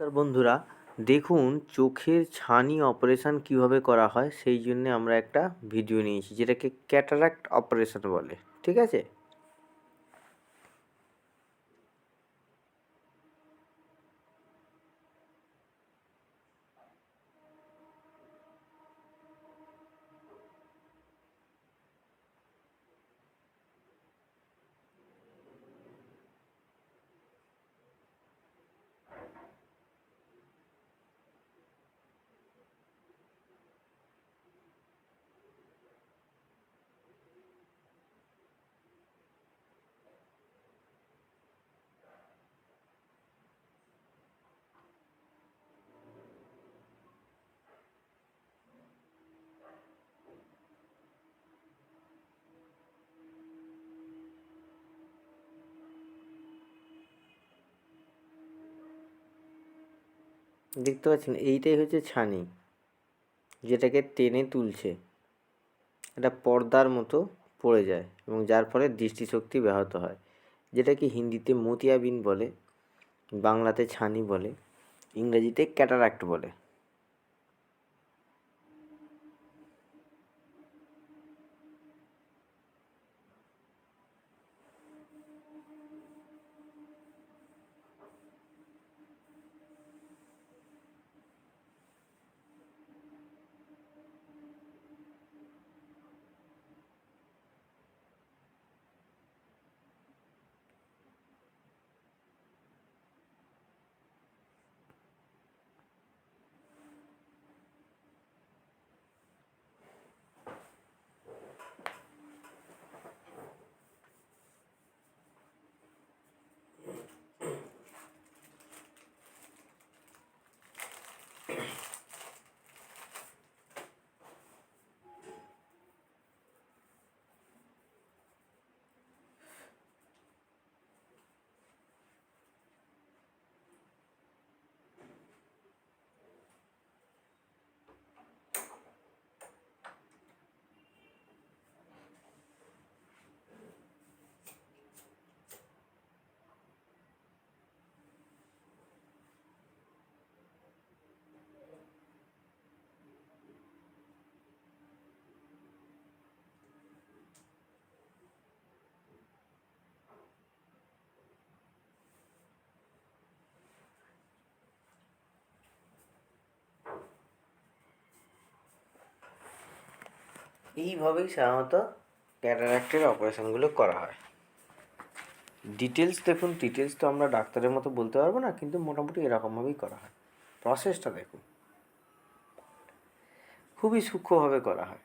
নমস্কার বন্ধুরা। দেখুন, চোখের ছানি অপারেশান কীভাবে করা হয়, সেই জন্য আমরা একটা ভিডিও নিয়েছি যেটাকে ক্যাটারাক্ট অপারেশন বলে, ঠিক আছে? দেখতে পাচ্ছেন, এইটাই হচ্ছে ছানি, যেটাকে টেনে তুলছে। এটা পর্দার মতো পড়ে যায় এবং যার ফলে দৃষ্টিশক্তি ব্যাহত হয় যেটাকে হিন্দিতে মতিয়াবিন বলে, বাংলাতে ছানি বলে, ইংরেজিতে ক্যাটারাক্ট বলে। এইভাবেই সাধারণত ক্যাটারাক্টের অপারেশানগুলো করা হয়। ডিটেলস দেখুন ডিটেলস তো আমরা ডাক্তারের মতো বলতে পারব না, কিন্তু মোটামুটি এরকমভাবেই করা হয়। প্রসেসটা দেখুন। খুবই সূক্ষ্মভাবে করা হয়।